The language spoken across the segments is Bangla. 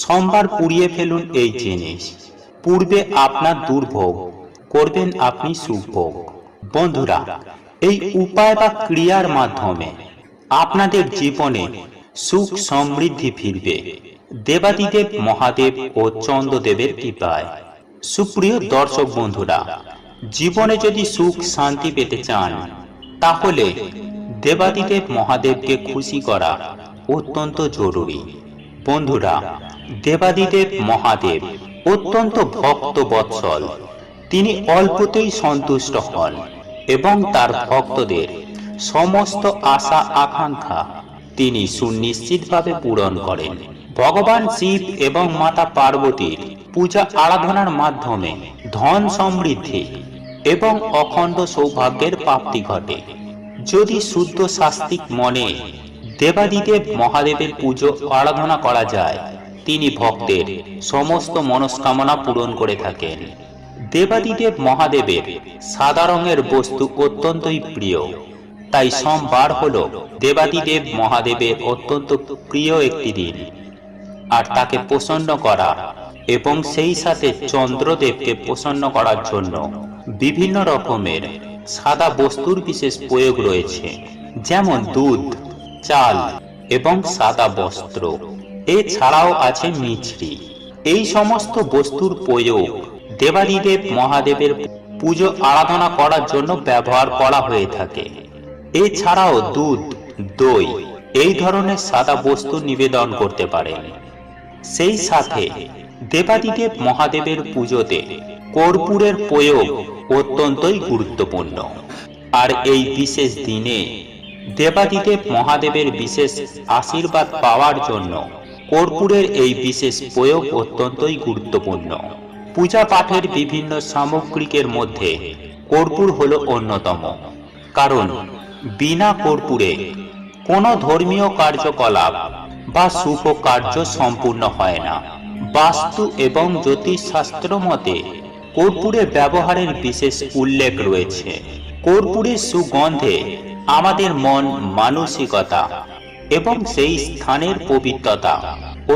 সোমবার পুড়িয়ে ফেলুন এই জিনিস। পূর্বে আপনার দুর্ভোগ, করবেন আপনি সুভোগ বন্ধুরা, এই উপায় বা ক্রিয়ার মাধ্যমে আপনাদের জীবনে সুখ সমৃদ্ধি ফিরবে। দেবাদিদেব মহাদেব ও চন্দ্রদেবের কৃপায়। সুপ্রিয় দর্শক বন্ধুরা, জীবনে যদি সুখ শান্তি পেতে চান, তাহলে দেবাদিদেব মহাদেবকে খুশি করা অত্যন্ত জরুরি। বন্ধুরা, দেবাদিদেব মহাদেব অত্যন্ত ভক্ত বৎসল তিনি অল্পতেই সন্তুষ্ট হন এবং তার ভক্তদের সমস্ত আশা আকাঙ্ক্ষা তিনি সুনিশ্চিতভাবে পূরণ করেন। ভগবান শিব এবং মাতা পার্বতীর পূজা আরাধনার মাধ্যমে ধন সমৃদ্ধি এবং অখণ্ড সৌভাগ্যের প্রাপ্তি ঘটে। যদি শুদ্ধ শাস্তিক মনে দেবাদিদেব মহাদেবের পুজো, আরাধনা করা যায়। তিনি ভক্তের সমস্ত মনস্কামনা পূরণ করে থাকেন। দেবাদিদেব মহাদেবের সাদা রঙের বস্তু অত্যন্তই প্রিয়। তাই সোমবার হল দেবাদিদেব মহাদেবের অত্যন্ত প্রিয় একটি দিন। আর তাকে প্রসন্ন করা এবং সেই সাথে চন্দ্রদেবকে প্রসন্ন করার জন্য বিভিন্ন রকমের সাদা বস্তুর বিশেষ প্রয়োগ রয়েছে। যেমন দুধ চাল এবং সাদা বস্ত্র। এছাড়াও আছে মিছরি। এই সমস্ত বস্তুর প্রয়োগ দেবাদিদেব মহাদেবের পুজো আরাধনা করার জন্য ব্যবহার করা হয়ে থাকে। এছাড়াও দুধ, দই এই ধরনের সাদা বস্তু নিবেদন করতে পারেন। সেই সাথে দেবাদিদেব মহাদেবের পুজোতে কর্পূরের প্রয়োগ অত্যন্তই গুরুত্বপূর্ণ। আর এই বিশেষ দিনে দেবাদিদেব মহাদেবের বিশেষ আশীর্বাদ পাওয়ার জন্য কর্পূরের এই বিশেষ প্রয়োগ অত্যন্তই গুরুত্বপূর্ণ। পূজা পাঠের বিভিন্ন সামগ্রিকের মধ্যে কর্পূর হল অন্যতম। কারণ, বিনা কর্পূরে কোনো ধর্মীয় কার্যকলাপ বা শুভ কার্য সম্পূর্ণ হয় না। বাস্তু এবং জ্যোতিষশাস্ত্র মতে কর্পূরের ব্যবহারের বিশেষ উল্লেখ রয়েছে। কর্পূরের সুগন্ধে আমাদের মন মানসিকতা এবং সেই স্থানের পবিত্রতা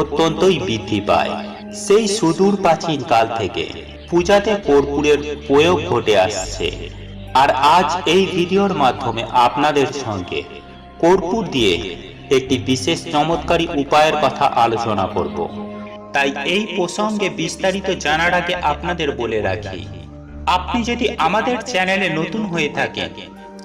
অত্যন্তই বৃদ্ধি পায়। সেই সুদূর প্রাচীন কাল থেকে পূজাতে কর্পূরের প্রয়োগ ঘটে আসছে। আর আজ এই ভিডিওর মাধ্যমে আপনাদের সঙ্গে কর্পূর দিয়ে একটি বিশেষ চমৎকারী উপায়ের কথা আলোচনা করব। তাই এই প্রসঙ্গে বিস্তারিত জানার আগে আপনাদের বলে রাখি, আপনি যদি আমাদের চ্যানেলে নতুন হয়ে থাকেন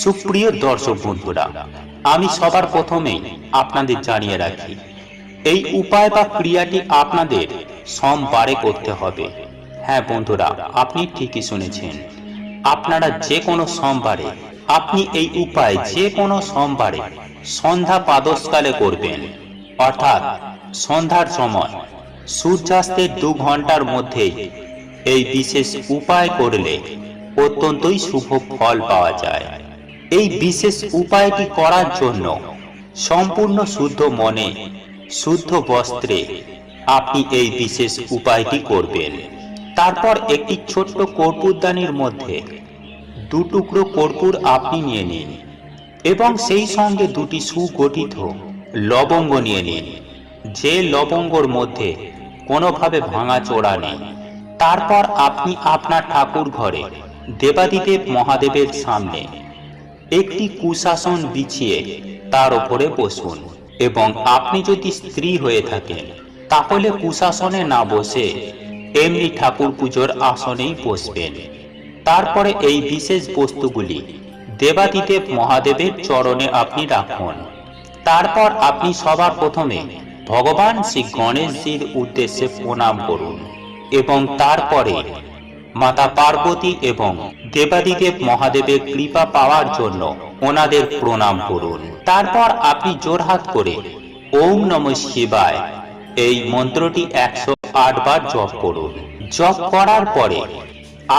সুপ্রিয় দর্শক বন্ধুরা, আমি সবার প্রথমেই আপনাদের জানিয়ে রাখি, এই উপায় বা ক্রিয়াটি আপনাদের সোমবারে করতে হবে। হ্যাঁ বন্ধুরা, আপনি ঠিকই শুনেছেন। আপনারা যে কোনো সোমবারে, আপনি এই উপায় যে কোনো সোমবারে সন্ধ্যা পাদসকালে করবেন। অর্থাৎ সন্ধ্যার সময় সূর্যাস্তের দু ঘণ্টার মধ্যেই এই বিশেষ উপায় করলে অত্যন্তই শুভ ফল পাওয়া যায়। এই বিশেষ উপায়টি করার জন্য সম্পূর্ণ শুদ্ধ মনে, শুদ্ধ বস্ত্রে আপনি এই বিশেষ উপায়টি করবেন। তারপর একটি ছোট্ট কর্পূরদানির মধ্যে দু টুকরো কর্পূর আপনি নিয়ে নিন এবং সেই সঙ্গে দুটি সুগঠিত লবঙ্গ নিয়ে নিন। যে লবঙ্গর মধ্যে কোনোভাবে ভাঙা চোরা নেই, তারপর আপনি আপনার ঠাকুর ঘরে দেবাদিদেব মহাদেবের সামনে একটি কুশাসন বিছিয়ে তার উপরে বসুন এবং আপনি যদি স্ত্রী হয়ে থাকেন, তাহলে কুশাসনে না বসে এমনি ঠাকুর পুজোর আসনেই বসবেন। তারপরে এই বিশেষ বস্তুগুলি দেবাদিদেব মহাদেবের চরণে আপনি রাখুন। তারপর আপনি সবার প্রথমে ভগবান শ্রী গণেশজির উদ্দেশ্যে প্রণাম করুন এবং তারপরে মাতা পার্বতী এবং দেবাদিদেব মহাদেবের কৃপা পাওয়ার জন্য ওনাদের প্রণাম করুন। তারপর আপনি জোরহাত করে ওম নম শিবায় এই মন্ত্রটি একশো আট বার জপ করুন। জপ করার পরে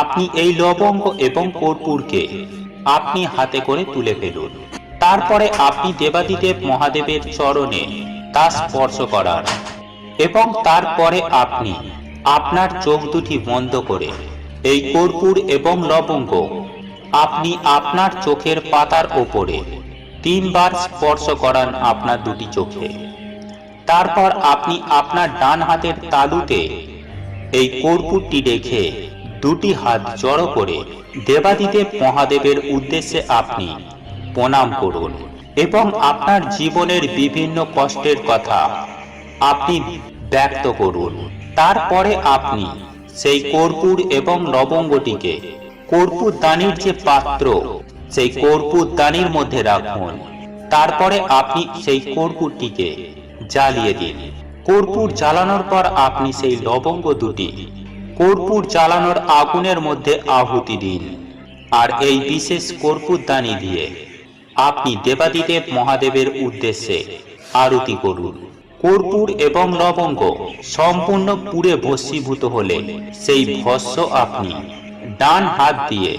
আপনি এই লবঙ্গ এবং কর্পূরকে আপনি হাতে করে তুলে ফেলুন। তারপরে আপনি দেবাদিদেব মহাদেবের চরণে তা স্পর্শ করার এবং তারপরে আপনি আপনার চোখ দুটি বন্ধ করে এই কর্পূর এবং লবঙ্গ আপনি আপনার চোখের পাতার ওপরে তিনবার স্পর্শ করান আপনার দুটি চোখে। তারপর আপনি আপনার ডান হাতের তালুতে এই কর্পূরটি রেখে দুটি হাত জড়ো করে দেবাদিদেব মহাদেবের উদ্দেশ্যে আপনি প্রণাম করুন এবং আপনার জীবনের বিভিন্ন কষ্টের কথা আপনি ব্যক্ত করুন। তারপরে আপনি সেই কর্পূর এবং লবঙ্গটিকে কর্পূর দানির যে পাত্র, সেই কর্পূর দানির মধ্যে রাখুন। তারপরে আপনি সেই কর্পূরটিকে জ্বালিয়ে দিন। কর্পূর জ্বালানোর পর আপনি সেই লবঙ্গ দুটি কর্পূর জ্বালানোর আগুনের মধ্যে আহুতি দিন। আর এই বিশেষ কর্পূর দানি দিয়ে আপনি দেবাদিদেব মহাদেবের উদ্দেশ্যে আরতি করুন। কর্পূর এবং লবঙ্গ সম্পূর্ণ পুড়ে ভস্মীভূত হলে সেই ভস্য আপনি ডান হাত দিয়ে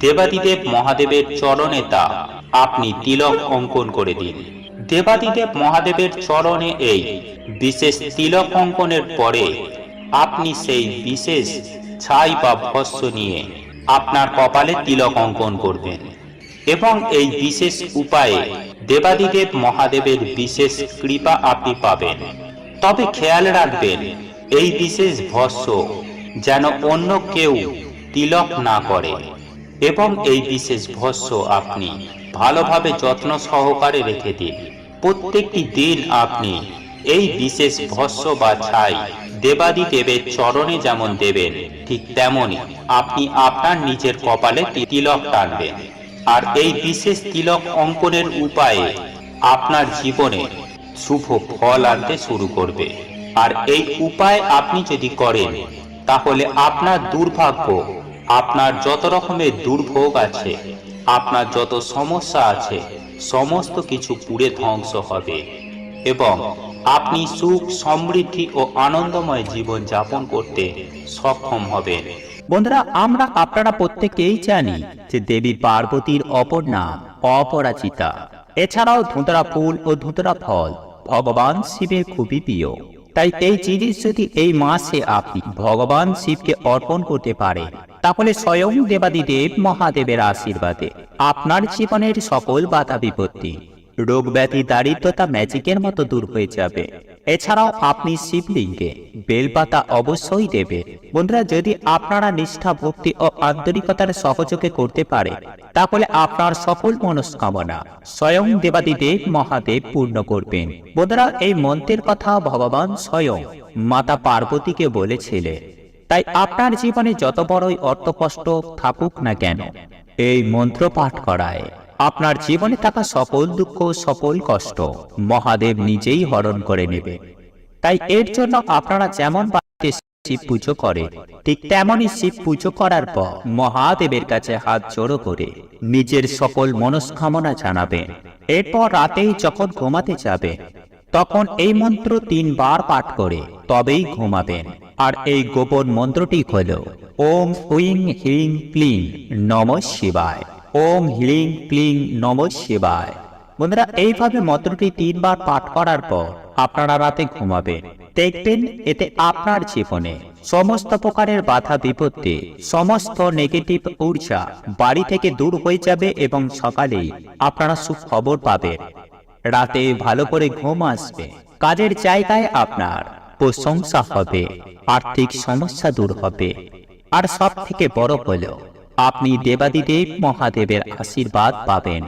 দেবাদিদেব মহাদেবের চরণে তা আপনি তিলক অঙ্কন করে দিন। দেবাদিদেব মহাদেবের চরণে এই বিশেষ তিলক অঙ্কনের পরে আপনি সেই বিশেষ ছাই বা ভস্য নিয়ে আপনার কপালে তিলক অঙ্কন করবেন। এবং এই বিশেষ উপায়ে দেবাদিদেব মহাদেবের বিশেষ কৃপা আপনি পাবেন। তবে খেয়াল রাখবেন, এই বিশেষ ভস্য যেন অন্য কেউ তিলক না করে এবং এই বিশেষ ভস্য আপনি ভালোভাবে যত্ন সহকারে রেখে দিন। প্রত্যেকটি দিন আপনি এই বিশেষ ভস্য বা ছাই দেবাদি দেবের চরণে যেমন দেবেন, ঠিক তেমনি আপনি আপনার নিজের কপালে তিলক টানবেন। আর এই বিশেষ তিলক অঙ্কনের উপায়ে আপনার জীবনে শুভ ফল আনতে শুরু করবে। আর এই উপায় আপনি যদি করেন, তাহলে আপনার দুর্ভাগ্য, আপনার যত রকমের দুর্ভোগ আছে, আপনার যত সমস্যা আছে, সমস্ত কিছু পুড়ে ধ্বংস হবে এবং আপনি সুখ, সমৃদ্ধি ও আনন্দময় জীবন যাপন করতে সক্ষম হবেন। বন্ধুরা, আমরা আপনারা প্রত্যেকেই জানি যে দেবী পার্বতীর অপর নাম অপরাজিতা। এছাড়াও ধুতরা ফুল ও ধুতরা ফল ভগবান শিবের খুবই প্রিয়। তাই এই জিনিস যদি এই মাসে আপনি ভগবান শিবকে অর্পণ করতে পারে তাহলে স্বয়ং দেবাদিদেব মহাদেবের আশীর্বাদে আপনার জীবনের সকল বাধা বিপত্তি রোগ ব্যাধি দারিদ্রতা ম্যাজিকের মতো দূর হয়ে যাবে। এছাড়াও আপনি শিবলিঙ্গে বেলপাতা অবশ্যই দেবে বন্ধুরা, যদি আপনারা নিষ্ঠা, ভক্তি ও আন্তরিকতার সহযোগে করতে পারে, তাহলে আপনার সফল মনস্কামনা স্বয়ং দেবাদিদেব মহাদেব পূর্ণ করবেন। বন্ধুরা, এই মন্ত্রের কথা ভগবান স্বয়ং মাতা পার্বতীকে বলেছিলেন। তাই আপনার জীবনে যত বড়ই অর্থকষ্ট থাকুক না কেন, এই মন্ত্র পাঠ করায়। আপনার জীবনে থাকা সকল দুঃখ সকল কষ্ট মহাদেব নিজেই হরণ করে নেবে। তাই এর জন্য আপনারা যেমন শিব পুজো করে, ঠিক তেমনই শিব পুজো করার পর মহাদেবের কাছে হাত জোড়ো করে নিজের সকল মনস্কামনা জানাবেন। এরপর রাতেই যখন ঘুমাতে যাবে তখন এই মন্ত্র তিনবার পাঠ করে তবেই ঘুমাবেন। আর এই গোপন মন্ত্রটি হল, ওম হুইং হিং ক্লিং, নম শিবায়। ওম হিলিং ক্লিং নম শিবায়। বন্ধুরা, এইভাবে মন্ত্রটি তিনবার পাঠ করার পর আপনারা রাতে ঘুমাবেন দেখবেন এতে আপনার জীবনে সমস্ত প্রকারের বাধা বিপত্তি, সমস্ত নেগেটিভ ঊর্জা বাড়ি থেকে দূর হয়ে যাবে এবং সকালেই আপনারা সুখবর পাবেন। রাতে ভালো করে ঘুম আসবে, কাজের জায়গায় আপনার প্রশংসা হবে, আর্থিক সমস্যা দূর হবে। আর সব থেকে বড় হলো আপনি দেবাদিদেব মহাদেবের আশীর্বাদ পাবেন।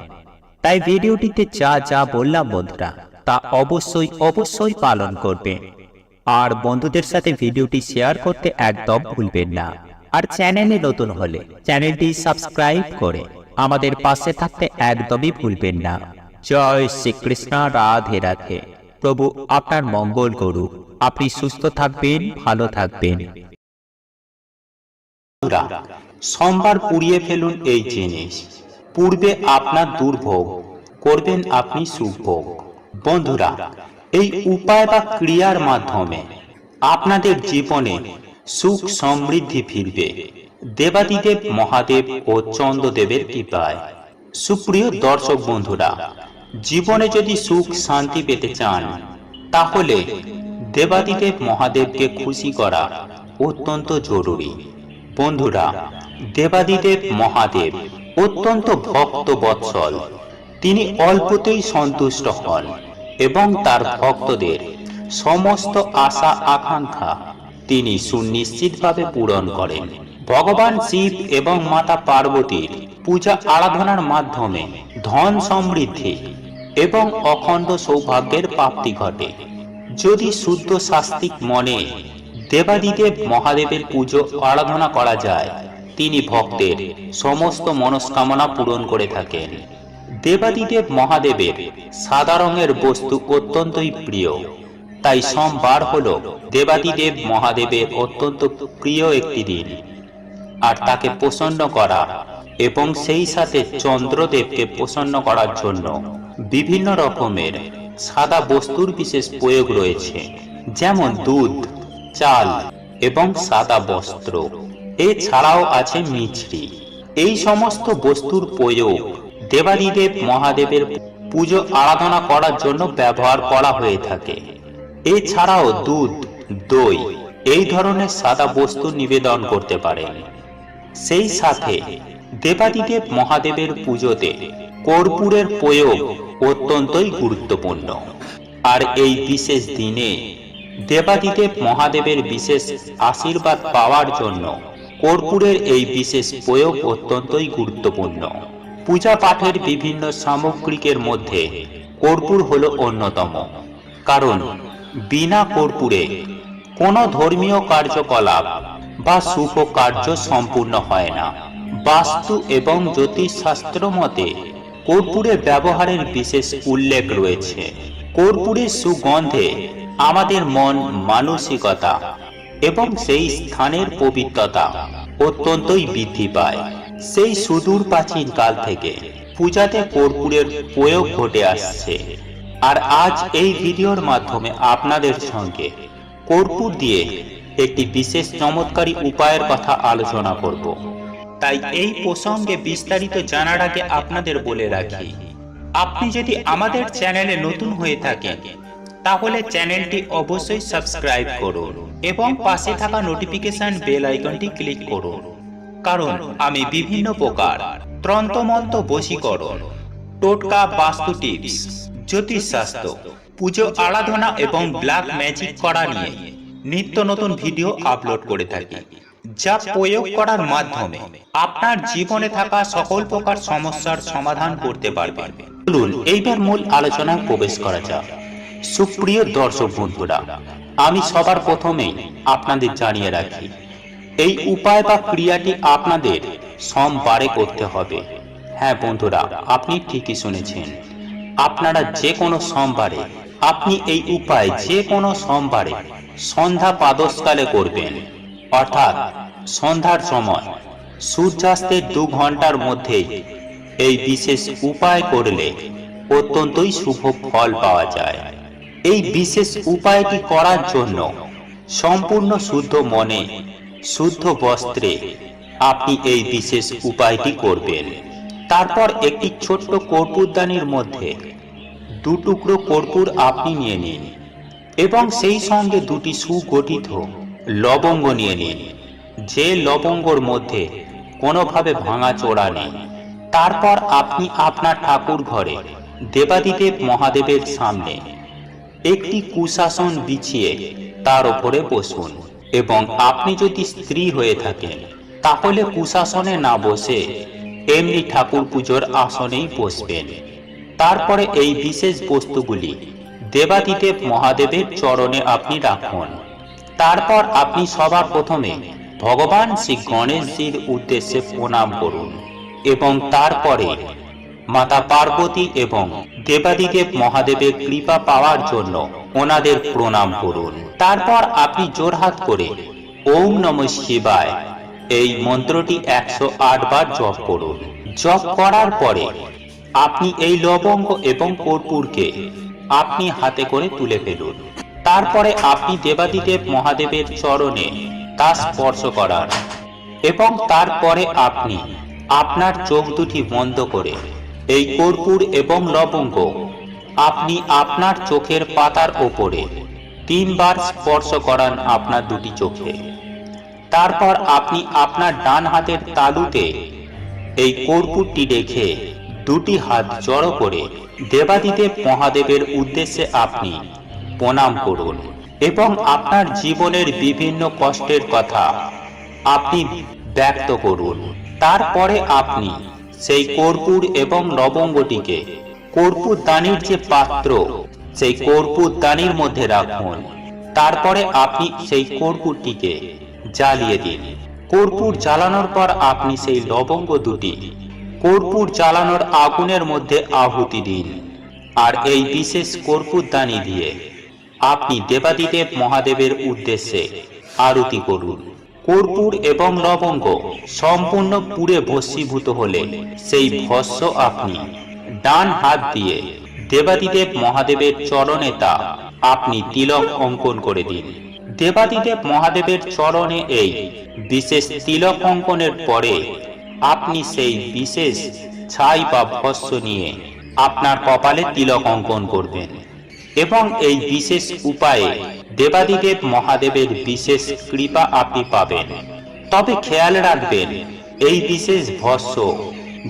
তাই ভিডিওটিতে যা যা বললাম বন্ধুরা, তা অবশ্যই অবশ্যই পালন করবেন। আর বন্ধুদের সাথে ভিডিওটি শেয়ার করতে একদম ভুলবেন না। আর চ্যানেলে নতুন হলে চ্যানেলটি সাবস্ক্রাইব করে আমাদের পাশে থাকতে একদমই ভুলবেন না। জয় শ্রীকৃষ্ণ, রাধে রাধে। প্রভু আপনার মঙ্গল করুক। আপনি সুস্থ থাকবেন, ভালো থাকবেন। সোমবার পুড়িয়ে ফেলুন এই জিনিস। পূর্বে আপনার দুর্ভোগ, করবেন আপনি সুভোগ। বন্ধুরা, এই উপায় বা ক্রিয়ার মাধ্যমে আপনাদের জীবনে সুখ সমৃদ্ধি ফিরবে। দেবাদিদেব মহাদেব ও চন্দ্রদেবের কৃপায়। সুপ্রিয় দর্শক বন্ধুরা, জীবনে যদি সুখ শান্তি পেতে চান, তাহলে দেবাদিদেব মহাদেবকে খুশি করা অত্যন্ত জরুরি। বন্ধুরা দেবাদিদেব মহাদেব, অত্যন্ত ভক্ত বৎসল তিনি অল্পতেই সন্তুষ্ট হন এবং তার ভক্তদের সমস্ত আশা আকাঙ্ক্ষা তিনি সুনিশ্চিতভাবে পূরণ করেন। ভগবান শিব এবং মাতা পার্বতীর পূজা আরাধনার মাধ্যমে ধন সমৃদ্ধি এবং অখণ্ড সৌভাগ্যের প্রাপ্তি ঘটে। যদি শুদ্ধ শাস্তিক মনে দেবাদিদেব মহাদেবের পুজো আরাধনা করা যায় তিনি ভক্তের সমস্ত মনস্কামনা পূরণ করে থাকেন। দেবাদিদেব মহাদেবের সাদা রঙের বস্তু অত্যন্তই প্রিয়। তাই সোমবার হল দেবাদিদেব মহাদেবের অত্যন্ত প্রিয় একটি দিন। আর তাকে প্রসন্ন করা এবং সেই সাথে চন্দ্রদেবকে প্রসন্ন করার জন্য বিভিন্ন রকমের সাদা বস্তুর বিশেষ প্রয়োগ রয়েছে। যেমন দুধ, চাল এবং সাদা বস্ত্র। এছাড়াও আছে মিছরি। এই সমস্ত বস্তুর প্রয়োগ দেবাদিদেব মহাদেবের পুজো আরাধনা করার জন্য ব্যবহার করা হয়ে থাকে। এছাড়াও দুধ, দই এই ধরনের সাদা বস্তু নিবেদন করতে পারেন। সেই সাথে দেবাদিদেব মহাদেবের পুজোতে কর্পূরের প্রয়োগ অত্যন্তই গুরুত্বপূর্ণ। আর এই বিশেষ দিনে দেবাদিদেব মহাদেবের বিশেষ আশীর্বাদ পাওয়ার জন্য কর্পূরের এই বিশেষ প্রয়োগ অত্যন্তই গুরুত্বপূর্ণ। পূজা পাঠের বিভিন্ন সামগ্রিকের মধ্যে কর্পূর হল অন্যতম। কারণ, বিনা কর্পূরে কোনো ধর্মীয় কার্যকলাপ বা শুভ কার্য সম্পূর্ণ হয় না। বাস্তু এবং জ্যোতিষশাস্ত্র মতে, কর্পূরের ব্যবহারের বিশেষ উল্লেখ রয়েছে। কর্পূরের সুগন্ধে আমাদের মন মানসিকতা এবং সেই স্থানের পবিত্রতা অত্যন্তই বৃদ্ধি পায়। সেই সুদূর প্রাচীন কাল থেকে পূজাতে কর্পূরের প্রয়োগ ঘটে আসছে। আর আজ এই ভিডিওর মাধ্যমে আপনাদের সঙ্গে কর্পূর দিয়ে একটি বিশেষ চমৎকারী উপায়ের কথা আলোচনা করব। তাই এই প্রসঙ্গে বিস্তারিত জানার আগে আপনাদের বলে রাখি, আপনি যদি আমাদের চ্যানেলে নতুন হয়ে থাকেন তাহলে চ্যানেলটি অবশ্যই সাবস্ক্রাইব করুন এবং পাশে থাকা নোটিফিকেশন বেল আইকনটি ক্লিক করুন। কারণ আমি বিভিন্ন প্রকার ত্রন্তমন্ত বশীকরণ, টোটকা বাস্তু টিপস জ্যোতিষশাস্ত্র পুজো আরাধনা এবং ব্ল্যাক ম্যাজিক করা নিয়ে নিত্য নতুন ভিডিও আপলোড করে থাকি, যা প্রয়োগ করার মাধ্যমে আপনার জীবনে থাকা সকল প্রকার সমস্যার সমাধান করতে পারবেন। চলুন এইবার মূল আলোচনায় প্রবেশ করা যাক। সুপ্রিয় দর্শক বন্ধুরা, আমি সবার প্রথমেই আপনাদের জানিয়ে রাখি, এই উপায় বা ক্রিয়াটি আপনাদের সোমবারে করতে হবে। হ্যাঁ বন্ধুরা, আপনি ঠিকই শুনেছেন। আপনারা যে কোনো সোমবারে, আপনি এই উপায় যে কোনো সোমবারে সন্ধ্যা পাদসকালে করবেন। অর্থাৎ সন্ধ্যার সময় সূর্যাস্তের দু ঘণ্টার মধ্যেই এই বিশেষ উপায় করলে অত্যন্তই শুভ ফল পাওয়া যায়। এই বিশেষ উপায়টি করার জন্য সম্পূর্ণ শুদ্ধ মনে, শুদ্ধ বস্ত্রে আপনি এই বিশেষ উপায়টি করবেন। তারপর একটি ছোট্ট কর্পূরদানির মধ্যে দু টুকরো কর্পূর আপনি নিয়ে নিন এবং সেই সঙ্গে দুটি সুগঠিত লবঙ্গ নিয়ে নিন। যে লবঙ্গর মধ্যে কোনোভাবে ভাঙা চোরা নেই, তারপর আপনি আপনার ঠাকুর ঘরে দেবাদিদেব মহাদেবের সামনে একটি কুশাসন বিছিয়ে তার উপরে বসুন। এবং আপনি যদি স্ত্রী হয়ে থাকেন, তাহলে কুশাসনে না বসে এমনি ঠাকুর পুজোর আসনেই বসবেন। তারপরে এই বিশেষ বস্তুগুলি দেবাদিদেব মহাদেবের চরণে আপনি রাখুন। তারপর আপনি সবার প্রথমে ভগবান শ্রী গণেশজির উদ্দেশ্যে প্রণাম করুন এবং তারপরে মাতা পার্বতী এবং দেবাদিদেব মহাদেবের কৃপা পাওয়ার জন্য ওনাদের প্রণাম করুন। তারপর আপনি জোরহাত করে ওম নম শিবায় এই মন্ত্রটি একশো আট বার জপ করুন। জপ করার পরে আপনি এই লবঙ্গ এবং কর্পূরকে আপনি হাতে করে তুলে ফেলুন। তারপরে আপনি দেবাদিদেব মহাদেবের চরণে তা স্পর্শ করার এবং তারপরে আপনি আপনার চোখ দুটি বন্ধ করে এই কর্পূর এবং লবঙ্গ আপনি আপনার চোখের পাতার ওপরে তিনবার স্পর্শ করান আপনার দুটি চোখে। তারপর আপনি আপনার ডান হাতের তালুতে এই কর্পূরটি রেখে দুটি হাত জড়ো করে দেবাদিদেব মহাদেবের উদ্দেশ্যে আপনি প্রণাম করুন এবং আপনার জীবনের বিভিন্ন কষ্টের কথা আপনি ব্যক্ত করুন। তারপরে আপনি সেই কর্পূর এবং লবঙ্গটিকে। কর্পূর দানির যে পাত্র, সেই কর্পূর দানির মধ্যে রাখুন। তারপরে আপনি সেই কর্পূরটিকে জ্বালিয়ে দিন। কর্পূর জ্বালানোর পর আপনি সেই লবঙ্গ দুটি কর্পূর জ্বালানোর আগুনের মধ্যে আহুতি দিন। আর এই বিশেষ কর্পূর দানি দিয়ে আপনি দেবাদিদেব মহাদেবের উদ্দেশ্যে আরতি করুন। কর্পূর এবং লবঙ্গ সম্পূর্ণ পুড়ে ভস্মীভূত হলে সেই ভস্য আপনি ডান হাত দিয়ে দেবাদিদেব মহাদেবের চরণে তা আপনি তিলক অঙ্কন করে দিন। দেবাদিদেব মহাদেবের চরণে এই বিশেষ তিলক অঙ্কনের পরে আপনি সেই বিশেষ ছাই বা ভস্য নিয়ে আপনার কপালে তিলক অঙ্কন করবেন এবং এই বিশেষ উপায়ে দেবাদিদেব মহাদেবের বিশেষ কৃপা আপনি পাবেন। তবে খেয়াল রাখবেন, এই বিশেষ ভস্য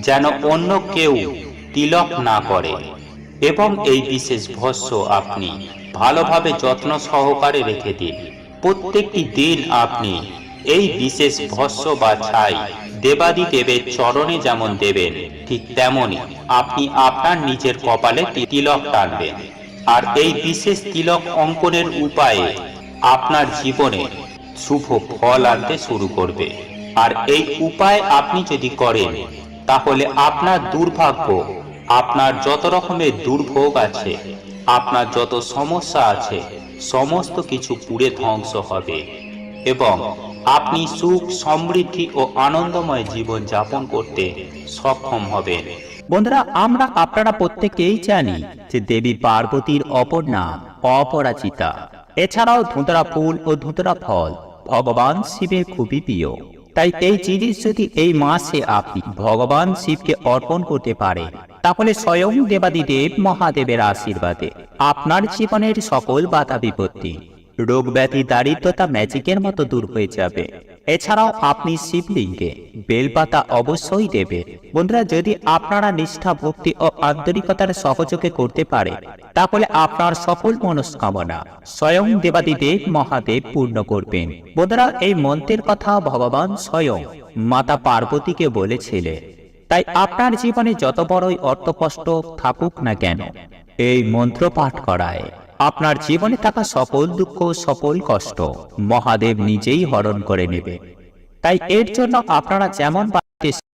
যেন অন্য কেউ তিলক না করে এবং এই বিশেষ ভস্য আপনি ভালোভাবে যত্ন সহকারে রেখে দিন। প্রত্যেকটি দিন আপনি এই বিশেষ ভস্য বা ছাই দেবাদি দেবের চরণে যেমন দেবেন, ঠিক তেমনই আপনি আপনার নিজের কপালে তিলক টানবেন। আর এই বিশেষ তিলক অঙ্কনের উপায়ে আপনার জীবনে শুভ ফল আনতে শুরু করবে। আর এই উপায় আপনি যদি করেন, তাহলে আপনার দুর্ভাগ্য, আপনার যত রকমের দুর্ভোগ আছে, আপনার যত সমস্যা আছে, সমস্ত কিছু পুড়ে ধ্বংস হবে এবং আপনি সুখ, সমৃদ্ধি ও আনন্দময় জীবন যাপন করতে সক্ষম হবেন। বন্ধুরা, আমরা, আপনারা প্রত্যেকেই জানি যে দেবী পার্বতীর অপর নাম, অপরাজিতা। এছাড়াও ধুতরা ফুল ও ধুতরা ফল, ভগবান শিবের খুবই প্রিয়। তাই এই জিনিস যদি এই মাসে আপনি ভগবান শিবকে অর্পণ করতে পারে তাহলে স্বয়ং দেবাদিদেব মহাদেবের আশীর্বাদে আপনার জীবনের সকল বাধা বিপত্তি, রোগ ব্যাধি, দারিদ্রতা ম্যাজিকের মতো দূর হয়ে যাবে। এছাড়াও আপনি শিবলিঙ্গে বেলপাতা অবশ্যই দেবে বন্ধুরা, যদি আপনারা নিষ্ঠা, ভক্তি ও আন্তরিকতার সহযোগে করতে পারে, তাহলে আপনার সফল মনস্কামনা স্বয়ং দেবাদিদেব মহাদেব পূর্ণ করবেন। বন্ধুরা, এই মন্ত্রের কথা ভগবান স্বয়ং মাতা পার্বতীকে বলেছিলেন। তাই আপনার জীবনে যত বড়ই অর্থকষ্ট থাকুক না কেন, এই মন্ত্র পাঠ করায়। আপনার জীবনে থাকা সকল দুঃখ সকল কষ্ট মহাদেব নিজেই হরণ করে নেবে। তাই এর জন্য আপনারা যেমন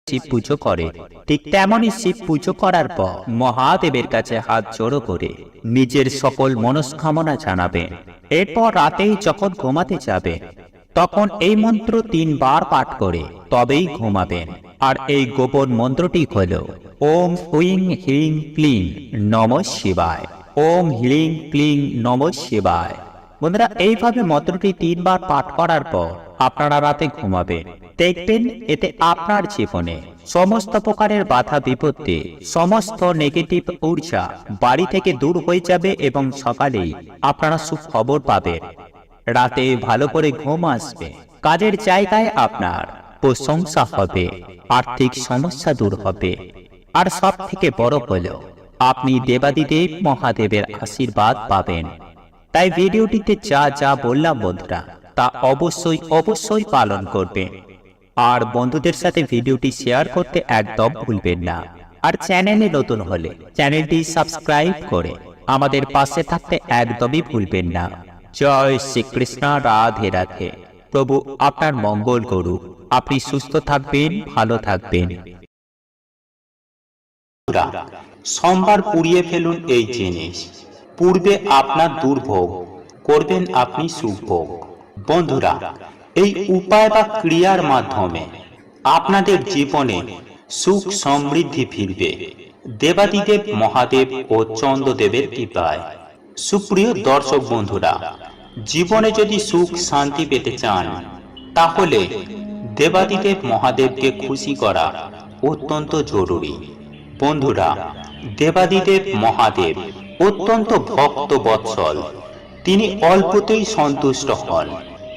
শিব পুজো করে, ঠিক তেমনই শিব পুজো করার পর মহাদেবের কাছে হাত জোড়ো করে নিজের সকল মনস্কামনা জানাবেন। এরপর রাতেই যখন ঘুমাতে যাবে তখন এই মন্ত্র তিনবার পাঠ করে তবেই ঘুমাবেন। আর এই গোপন মন্ত্রটি হল, ওম হুইং হিং ক্লিং নম শিবায়। ওম হিলিং ক্লিং নম শিবায়। বন্ধুরা, এইভাবে মন্ত্রটি তিনবার পাঠ করার পর আপনারা রাতে ঘুমাবেন দেখবেন এতে আপনার জীবনে সমস্ত প্রকারের বাধা বিপত্তি, সমস্ত নেগেটিভ ঊর্জা বাড়ি থেকে দূর হয়ে যাবে এবং সকালেই আপনারা সুখবর পাবেন। রাতে ভালো করে ঘুম আসবে। কাজের জায়গায় আপনার প্রশংসা হবে, আর্থিক সমস্যা দূর হবে। আর সব থেকে বড় হলো আপনি দেবাদিদেব মহাদেবের আশীর্বাদ পাবেন। তাই ভিডিওটিতে যা যা বললাম বন্ধুরা, তা অবশ্যই অবশ্যই পালন করবেন। আর বন্ধুদের সাথে ভিডিওটি শেয়ার করতে একদম ভুলবেন না। আর চ্যানেলে নতুন হলে চ্যানেলটি সাবস্ক্রাইব করে আমাদের পাশে থাকতে একদমই ভুলবেন না। জয় শ্রীকৃষ্ণ, রাধে রাধে। প্রভু আপনার মঙ্গল করুক। আপনি সুস্থ থাকবেন, ভালো থাকবেন। সোমবার পুড়িয়ে ফেলুন এই জিনিস। পূর্বে আপনার দুর্ভোগ, করবেন আপনি সুভোগ। বন্ধুরা, এই উপায় বা ক্রিয়ার মাধ্যমে আপনাদের জীবনে সুখ সমৃদ্ধি ফিরবে। দেবাদিদেব মহাদেব ও চন্দ্রদেবের কৃপায়। সুপ্রিয় দর্শক বন্ধুরা, জীবনে যদি সুখ শান্তি পেতে চান, তাহলে দেবাদিদেব মহাদেবকে খুশি করা অত্যন্ত জরুরি। বন্ধুরা, দেবাদিদেব মহাদেব অত্যন্ত ভক্ত বৎসল তিনি অল্পতেই সন্তুষ্ট হন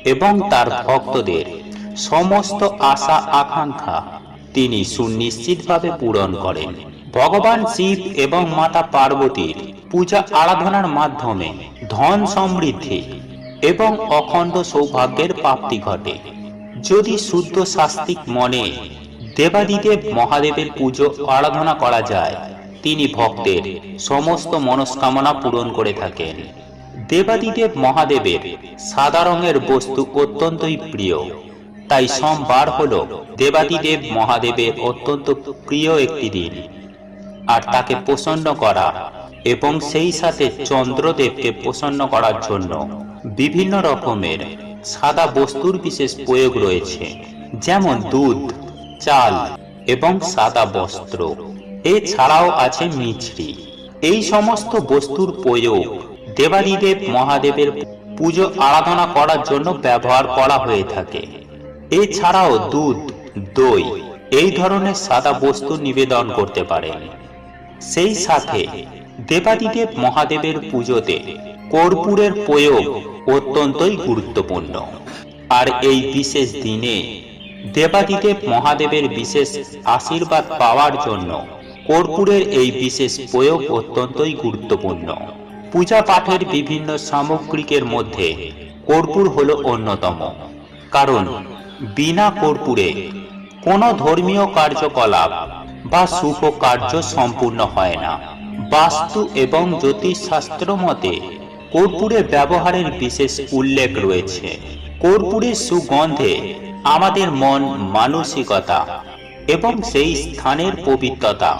এবং তার ভক্তদের সমস্ত আশা আকাঙ্ক্ষা তিনি সুনিশ্চিতভাবে পূরণ করেন। ভগবান শিব এবং মাতা পার্বতীর পূজা আরাধনার মাধ্যমে ধন সমৃদ্ধি এবং অখণ্ড সৌভাগ্যের প্রাপ্তি ঘটে। যদি শুদ্ধ শাস্তিক মনে দেবাদিদেব মহাদেবের পুজো, আরাধনা করা যায়। তিনি ভক্তের সমস্ত মনস্কামনা পূরণ করে থাকেন। দেবাদিদেব মহাদেবের সাদা রঙের বস্তু অত্যন্তই প্রিয়। তাই সোমবার হল দেবাদিদেব মহাদেবের অত্যন্ত প্রিয় একটি দিন। আর তাকে প্রসন্ন করা এবং সেই সাথে চন্দ্রদেবকে প্রসন্ন করার জন্য বিভিন্ন রকমের সাদা বস্তুর বিশেষ প্রয়োগ রয়েছে। যেমন দুধ চাল এবং সাদা বস্ত্র। এছাড়াও আছে মিছরি। এই সমস্ত বস্তুর প্রয়োগ দেবাদিদেব মহাদেবের পুজো আরাধনা করার জন্য ব্যবহার করা হয়ে থাকে। এছাড়াও দুধ, দই এই ধরনের সাদা বস্তু নিবেদন করতে পারেন। সেই সাথে দেবাদিদেব মহাদেবের পুজোতে কর্পূরের প্রয়োগ অত্যন্তই গুরুত্বপূর্ণ। আর এই বিশেষ দিনে দেবাদিদেব মহাদেবের বিশেষ আশীর্বাদ পাওয়ার জন্য কর্পূরের এই বিশেষ প্রয়োগ অত্যন্তই গুরুত্বপূর্ণ। পূজা পাঠের বিভিন্ন সামগ্রিকের মধ্যে কর্পূর হল অন্যতম। কারণ বিনা কর্পূরে কোনো ধর্মীয় কার্যকলাপ বা শুভ কার্য সম্পূর্ণ হয় না। বাস্তু এবং জ্যোতিষশাস্ত্র মতে কর্পূরের ব্যবহারের বিশেষ উল্লেখ রয়েছে। কর্পূরের সুগন্ধে আমাদের মন মানসিকতা এবং সেই স্থানের পবিত্রতা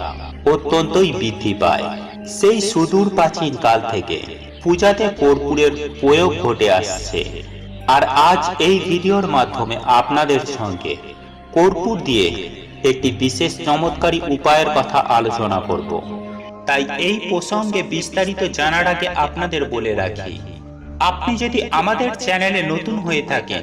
অত্যন্তই বৃদ্ধি পায়। সেই সুদূর প্রাচীন কাল থেকে পূজাতে কর্পূরের প্রয়োগ ঘটে আসছে। আর আজ এই ভিডিওর মাধ্যমে আপনাদের সঙ্গে কর্পূর দিয়ে একটি বিশেষ চমৎকারী উপায়ের কথা আলোচনা করব। তাই এই প্রসঙ্গে বিস্তারিত জানার আগে আপনাদের বলে রাখি, আপনি যদি আমাদের চ্যানেলে নতুন হয়ে থাকেন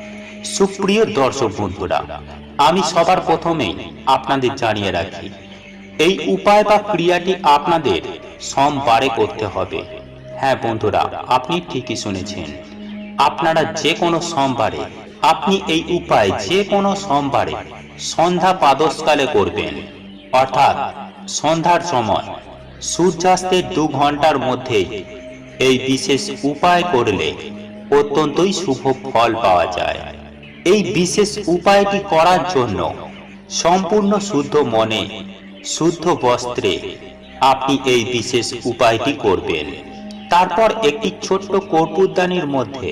সুপ্রিয় দর্শক বন্ধুরা, আমি সবার প্রথমেই আপনাদের জানিয়ে রাখি, এই উপায় বা ক্রিয়াটি আপনাদের সোমবারে করতে হবে। হ্যাঁ বন্ধুরা, আপনি ঠিকই শুনেছেন। আপনারা যে কোনো সোমবারে, আপনি এই উপায় যে কোনো সোমবারে সন্ধ্যা পাদসকালে করবেন। অর্থাৎ সন্ধ্যার সময় সূর্যাস্তের দু ঘণ্টার মধ্যে এই বিশেষ উপায় করলে অত্যন্তই শুভ ফল পাওয়া যায়। এই বিশেষ উপায়টি করার জন্য সম্পূর্ণ শুদ্ধ মনে, শুদ্ধ বস্ত্রে আপনি এই বিশেষ উপায়টি করবেন। তারপর একটি ছোট্ট কর্পূরদানির মধ্যে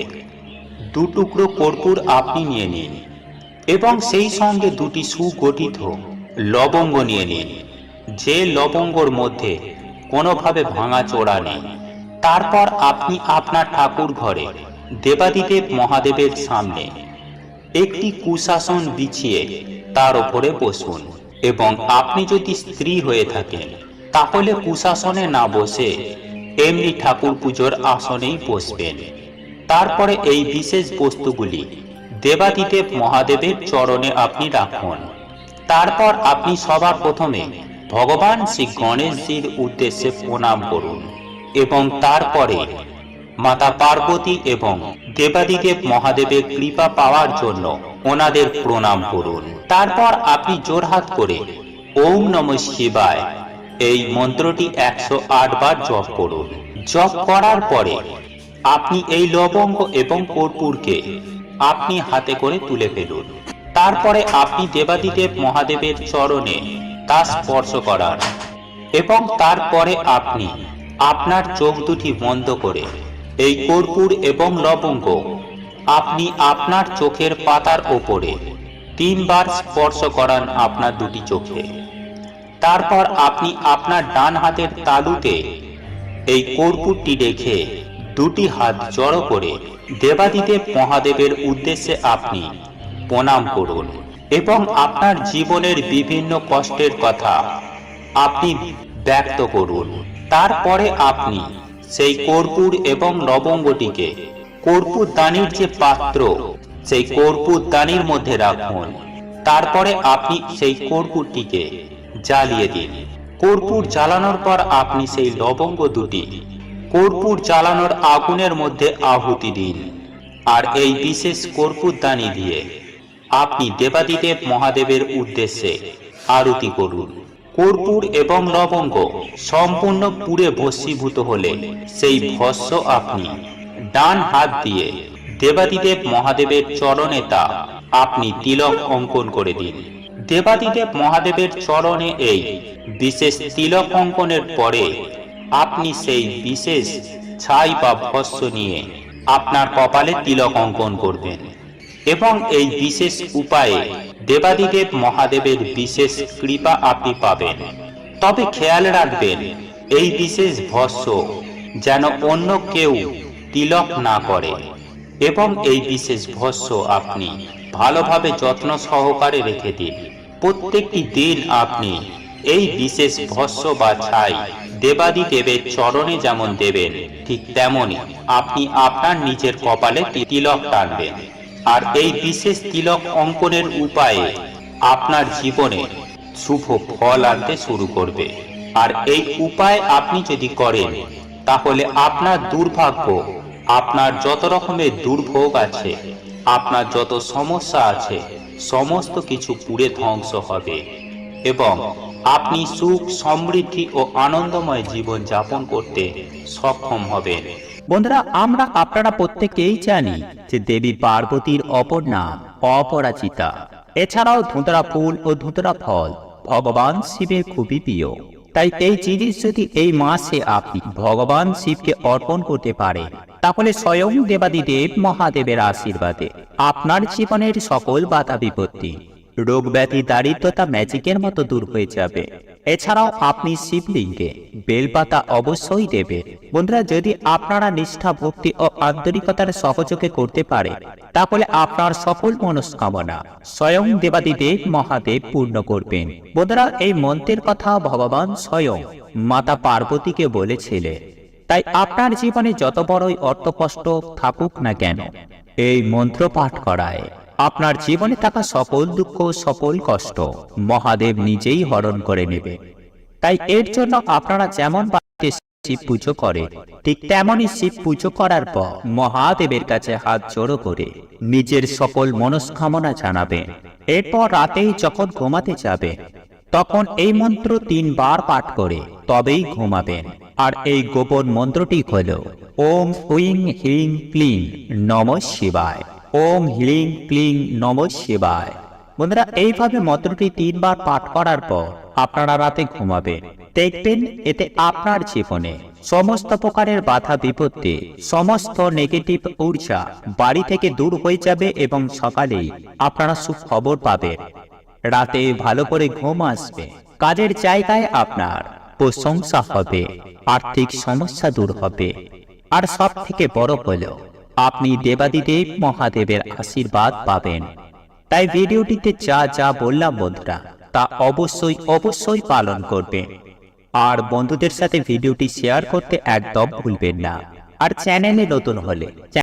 দু টুকরো কর্পূর আপনি নিয়ে নিন এবং সেই সঙ্গে দুটি সুগঠিত লবঙ্গ নিয়ে নিন। যে লবঙ্গর মধ্যে কোনোভাবে ভাঙা চোরা নেই, তারপর আপনি আপনার ঠাকুর ঘরে দেবাদিদেব মহাদেবের সামনে একটি কুশাসন বিছিয়ে তার উপরে বসুন। এবং আপনি যদি স্ত্রী হয়ে থাকেন, তাহলে কুশাসনে না বসে এমনি ঠাকুর পুজোর আসনেই বসবেন। তারপরে এই বিশেষ বস্তুগুলি দেবাদিদেব মহাদেবের চরণে আপনি রাখুন। তারপর আপনি সবার প্রথমে ভগবান শ্রী গণেশজির উদ্দেশ্যে প্রণাম করুন এবং তারপরে মাতা পার্বতী এবং দেবাদিদেব মহাদেবের কৃপা পাওয়ার জন্য ওনাদের প্রণাম করুন। তারপর আপনি জোরহাত করে ওম নম শিবায় এই মন্ত্রটি একশো আট বার জপ করুন। জপ করার পরে আপনি এই লবঙ্গ এবং কর্পূরকে আপনি হাতে করে তুলে ফেলুন। তারপরে আপনি দেবাদিদেব মহাদেবের চরণে তা স্পর্শ করার এবং তারপরে আপনি আপনার চোখ দুটি বন্ধ করে এই কর্পূর এবং লবঙ্গ আপনি আপনার চোখের পাতার ওপরে তিনবার স্পর্শ করান আপনার দুটি চোখে। তারপর আপনি আপনার ডান হাতের তালুতে এই কর্পূরটি রেখে দুটি হাত জড়ো করে দেবাদিদেব মহাদেবের উদ্দেশ্যে আপনি প্রণাম করুন এবং আপনার জীবনের বিভিন্ন কষ্টের কথা আপনি ব্যক্ত করুন। তারপরে আপনি সেই কর্পূর এবং লবঙ্গটিকে কর্পূর দানির যে পাত্র, সেই কর্পূর দানির মধ্যে রাখুন। তারপরে আপনি সেই কর্পূরটিকে জ্বালিয়ে দিন। কর্পূর জ্বালানোর পর আপনি সেই লবঙ্গ দুটি কর্পূর জ্বালানোর আগুনের মধ্যে আহুতি দিন। আর এই বিশেষ কর্পূর দানি দিয়ে আপনি দেবাদিদেব মহাদেবের উদ্দেশ্যে আরতি করুন। কর্পূর এবং লবঙ্গ সম্পূর্ণ পুড়ে ভস্মীভূত হলে সেই ভস্য আপনি ডান হাত দিয়ে দেবাদিদেব মহাদেবের চরণে তা আপনি তিলক অঙ্কন করে দিন। দেবাদিদেব মহাদেবের চরণে এই বিশেষ তিলক অঙ্কনের পরে আপনি সেই বিশেষ ছাই বা ভস্য নিয়ে আপনার কপালে তিলক অঙ্কন করবেন এবং এই বিশেষ উপায়ে দেবাদিদেব মহাদেবের বিশেষ কৃপা আপনি পাবেন। তবে খেয়াল রাখবেন, এই বিশেষ ভস্য যেন অন্য কেউ তিলক না করে এবং এই বিশেষ ভস্য আপনি ভালোভাবে যত্ন সহকারে রেখে দিন। প্রত্যেকটি দিন আপনি এই বিশেষ ভস্য বা ছাই দেবাদি দেবের চরণে যেমন দেবেন, ঠিক তেমনি আপনি আপনার নিজের কপালে তিলক টানবেন। আর এই বিশেষ তিলক অঙ্কনের উপায়ে আপনার জীবনে শুভ ফল আনতে শুরু করবে। আর এই উপায় আপনি যদি করেন, তাহলে আপনার দুর্ভাগ্য, আপনার যত রকমের দুর্ভোগ আছে, আপনার যত সমস্যা আছে, সমস্ত কিছু পুড়ে ধ্বংস হবে এবং আপনি সুখ, সমৃদ্ধি ও আনন্দময় জীবন যাপন করতে সক্ষম হবেন। বন্ধুরা, আমরা আপনারা প্রত্যেকেই জানি যে দেবী পার্বতীর অপর নাম অপরাজিতা। এছাড়াও ধুতরা ফুল ও ধুতরা ফল ভগবান শিবের খুবই প্রিয়। তাই এই জিনিস যদি এই মাসে আপনি ভগবান শিবকে অর্পণ করতে পারে তাহলে স্বয়ং দেবাদিদেব মহাদেবের আশীর্বাদে আপনার জীবনের সকল বাধা বিপত্তি, রোগ ব্যাধি, দারিদ্রতা ম্যাজিকের মতো দূর হয়ে যাবে। এছাড়াও আপনি শিবলিঙ্গে বেলপাতা অবশ্যই দেবে বন্ধুরা, যদি আপনারা নিষ্ঠা, ভক্তি ও আন্তরিকতার সহযোগে করতে পারে, তাহলে আপনার সফল মনস্কামনা স্বয়ং দেবাদিদেব মহাদেব পূর্ণ করবেন। বন্ধুরা, এই মন্ত্রের কথা ভগবান স্বয়ং মাতা পার্বতীকে বলেছিলেন। তাই আপনার জীবনে যত বড়ই অর্থকষ্ট থাকুক না কেন, এই মন্ত্র পাঠ করায়। আপনার জীবনে থাকা সকল দুঃখ সকল কষ্ট মহাদেব নিজেই হরণ করে নেবে। তাই এর জন্য আপনারা যেমন শিব পুজো করে, ঠিক তেমনই শিব পুজো করার পর মহাদেবের কাছে হাত জোড়ো করে নিজের সকল মনস্কামনা জানাবেন। এরপর রাতেই যখন ঘুমাতে যাবে তখন এই মন্ত্র তিনবার পাঠ করে তবেই ঘুমাবেন। আর এই গোপন মন্ত্রটি হল, ওম হুইং হিং ক্লিং নম শিবায়। ওম হিলিং ক্লিং নম শিবায়। বন্ধুরা, এইভাবে মন্ত্রটি তিনবার পাঠ করার পর আপনারা রাতে ঘুমাবেন দেখবেন এতে আপনার জীবনে সমস্ত প্রকারের বাধা বিপত্তি, সমস্ত নেগেটিভ ঊর্জা বাড়ি থেকে দূর হয়ে যাবে এবং সকালেই আপনারা সুখবর পাবেন। রাতে ভালো করে ঘুম আসবে। কাজের জায়গায় আপনার প্রশংসা হবে, আর্থিক সমস্যা দূর হবে। আর সব থেকে বড় হলো আপনি দেবাদিদেব মহাদেবের আশীর্বাদ পাবেন। তাই ভিডিওটিতে যা যা বললাম বন্ধুরা, তা অবশ্যই অবশ্যই পালন করবেন। আর বন্ধুদের সাথে ভিডিওটি শেয়ার করতে একদম ভুলবেন না। আর চ্যানেলে নতুন হলে